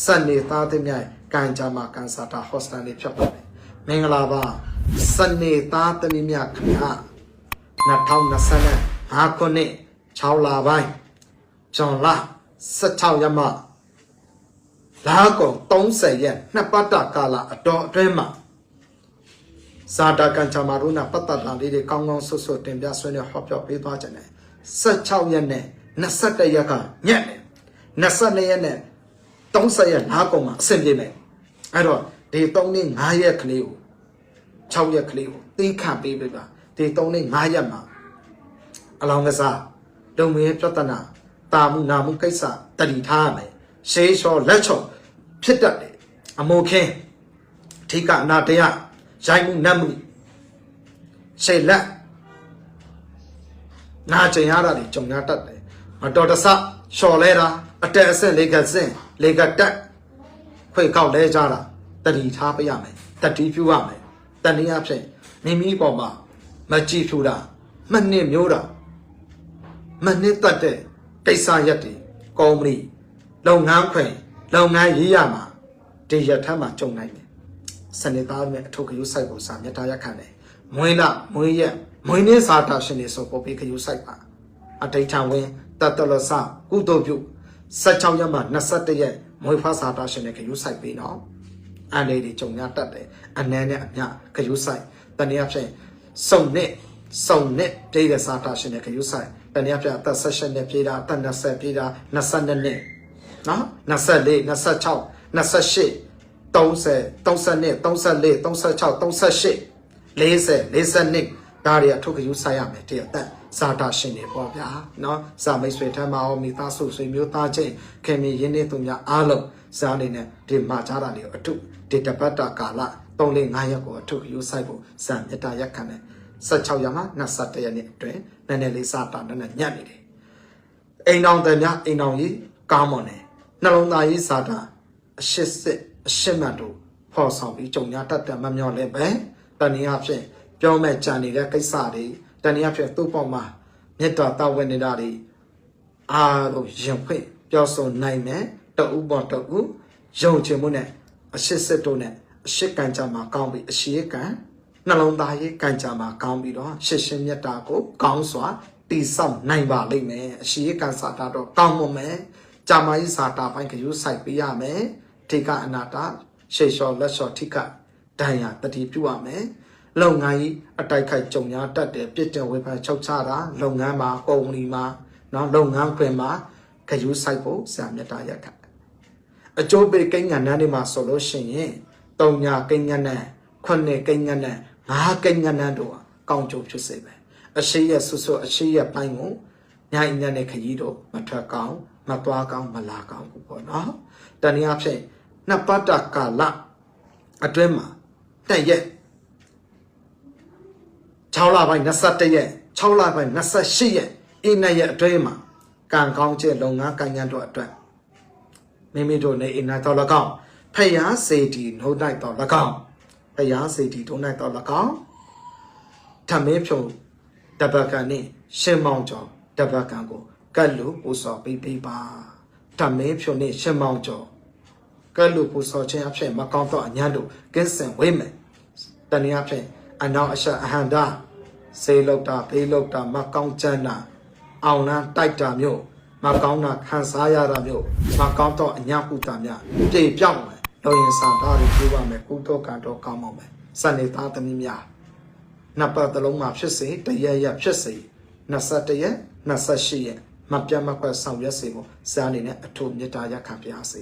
စနေသားသမ ्या ကန်ကြမှာကန်စာတာဟော့စတန်လေးဖြစ်ပါတယ်မင်္ဂလာပါစနေသားသမီးများခင်ဗျာ2025ခုနှစ်6လပိုင်းဇွန်လ16ရက်မှလာကုန်30ရက်နှစ်ပတ်တာကာလအတော်အတွင်းမှာဇာတာကန်ချာမာရုနာပတ်သက်လာလေးတွေကောင်းကောင်းဆွတ်ဆွတ်တင်ပြဆွေးနွေးဟောပြောပေးသွားကြတယ်16ရက်နဲ့21ရက်ကညက်တယ်22ရက်နဲ့ 30ရက်နားကုန်မှာအဆင်ပြေမယ်အဲ့တော့ဒီ3နေ့5ရက်ကလေးကို6ရက်ကလေးကိုသိခံပေးပြပါဒီ3နေ့5ရက်မှာအလောင်းကစားလုံမင်းပြဿနာတာမှုနာမှုကိစ္စတတိထားရမယ်ရှေးလျှော်လက်ချော်ဖြစ်တတ်တယ်အမိုခင်းအထိကအနာတရားရိုက်မှုနတ်မှုရှေးလက်နာကျင်ရတာတွေကြုံရတတ်တယ်မတော်တဆလျှော်လဲတာ အတက်အဆင့်လေးကစင်လေးကတက်ခွေကောက်လဲကြတာတတိထားပေးရမယ်တတိပြုရမယ်တနည်းအားဖြင့်မိမိပေါ်မှာမကြည့်ဖြူတာမနစ်မျိုးတာမနစ်တတ်တဲ့ကိစ္စရက်တွေကောင်းမလို့လုပ်ငန်းခွင်လုပ်ငန်းရေးရမှာဒီရထမ်းမှာကြုံနိုင်တယ်စနေသားနဲ့အထုပ်ကယူဆိုင်ပုံစာမြတ်တာရက်ခံတယ်မွေးလာမွေးရက်မွေးနေ့စာတာရှင်တွေဆိုပေါ်ပြီးကယူဆိုင်ပါအတိတ်ထဝင်တတလဆကုသိုလ်ပြု 16ရက်မှ21ရက်မွေးဖားစာတာရှင်တွေကယူဆိုင်ပြီးနော်အန်လေးတွေကြုံရတတ်တယ်အနည်းနဲ့အမျှကယူဆိုင်တနည်းအားဖြင့်စုံနဲ့စုံနဲ့ပြည်တဲ့စာတာရှင်တွေကယူဆိုင်တနည်းအားဖြင့်အသက်16နှစ်ပြည်တာအသက်20ပြည်တာ22နှစ်နော်24 26 28 30 32 34 36 38 40 42 ဒါတွေကထုတ်ကယူဆိုင်ရမယ်တရားသက်စာတာရှင်တွေပေါ့ဗျာနော်စာမိတ်ဆွေထမ်းမအောင်မိသားစုဆွေမျိုးသားချင်းခင်မင်းရင်းနေသူများအားလုံးစာအနေနဲ့ဒီမှာကြားတာတွေကိုအထုဒီတပတ်တာကာလ3လ5ရက်ကိုအထုယူဆိုင်ဖို့စံမြတ်တာရက်ခံတယ်16ရက်မှ21ရက်နေ့အတွင်းနည်းနည်းလေးစာတာနည်းနည်းညံ့နေတယ်အိမ်တော်တန်များအိမ်တော်ကြီးကောင်းမွန်တယ်နှလုံးသားရေးစာတာအရှိစစ်အရှိမတ်တို့ဖော်ဆောင်ပြီးကြုံရတတ်တယ်မမျော်လင့်ပဲတနည်းအားဖြင့် ပြောမဲ့ကြံနေတဲ့ကိစ္စတွေတနည်းအားဖြင့်သူ့ပေါ်မှာမေတ္တာတောင်းဝင်နေတာတွေအားလုံးရင်ဖွင့်ပြောဆိုနိုင်မယ်တအူးပေါ်တအူးယုံချင်မှုနဲ့အရှိစစ်တို့နဲ့အရှိကံကြမှာကောင်းပြီးအရှိကံနှလုံးသားရေးကံကြမှာကောင်းပြီးတော့ရှစ်ရှင်မြတ်တာကိုကောင်းစွာတည်ဆောက်နိုင်ပါလိမ့်မယ်အရှိကံစာတာတော့ကောင်းမွန်မယ်ကြာမကြီးစာတာပိုင်းကယူဆိုင်ပေးရမယ်ထိကအနာတာရှေ့လျှော်လက်လျှော်ထိကဒဏ်ရာတတိပြုရမယ် လုပ်ငန်းကြီးအတိုက်ခိုက်ကြုံများတတ်တယ်ပြစ်တင်ဝေဖန်ချုပ်ချတာလုပ်ငန်းမှာကုမ္ပဏီမှာနော်လုပ်ငန်းခွင်မှာဂရုစိုက်ဖို့ဆရာမြတ်တာရက်ခတ်အကျိုးပေးကိန်းဂဏန်းတွေမှာဆိုလို့ရှိရင်၃ညကိန်းဂဏန်း9ကိန်းဂဏန်း၅ကိန်းဂဏန်းတို့ကောင်းကျိုးဖြစ်စေပဲအရှိရဆွဆွအရှိရပိုင်းကိုညအညနဲ့ခကြီးတို့မထွက်ကောင်းမသွားကောင်းမလာကောင်းဘူးပေါ့နော်တနည်းအားဖြင့်နှစ်ပတ်တာကာလအတွင်းမှာတက်ရက် 6လပိုင်း21ရက်6လပိုင်း28ရက်အိနှစ်ရက်အတွင်းမှာကံကောင်းခြင်းလုပ်ငန်းကိုင်ငန်းတို့အတွက်မိမိတို့နေအိနာတော်၎င်းဖယားစေတီနှုတ်တိုက်တော်၎င်းဖယားစေတီနှုတ်တိုက်တော်၎င်းဓမင်းဖြုံတပတ်ကန်နဲ့ရှင်းမောင်းကျော်တပတ်ကန်ကိုကတ်လူပူစော်ပေးပေးပါဓမင်းဖြုံနဲ့ရှင်းမောင်းကျော်ကတ်လူပူစော်ခြင်းအဖြစ်မကောင်းတော့အညံ့တို့ကင်းစင်ဝိမယ်တနည်းအားဖြင့် အနောက်အရှက်အဟန္တာစေလောက်တာပေးလောက်တာမကောင်းချမ်းတာအောင်နာတိုက်တာမျိုးမကောင်းတာခံစားရတာမျိုးမကောင်းတော့အညာဟုတာများပြေပြောင်းမယ်လောရင်စာသားတွေပြောပါမယ်ကုတော့ကတော့ကောင်းပါမယ်စနေသားသမီးများနှစ်ပတ်သလုံးမှာဖြစ်စေတရက်ရက်ဖြစ်စေ21ရက်28ရက်မပြတ်မကွက်ဆောင်ရွက်စေဖို့စာအနေနဲ့အထူးမေတ္တာရက်ခံပါစေ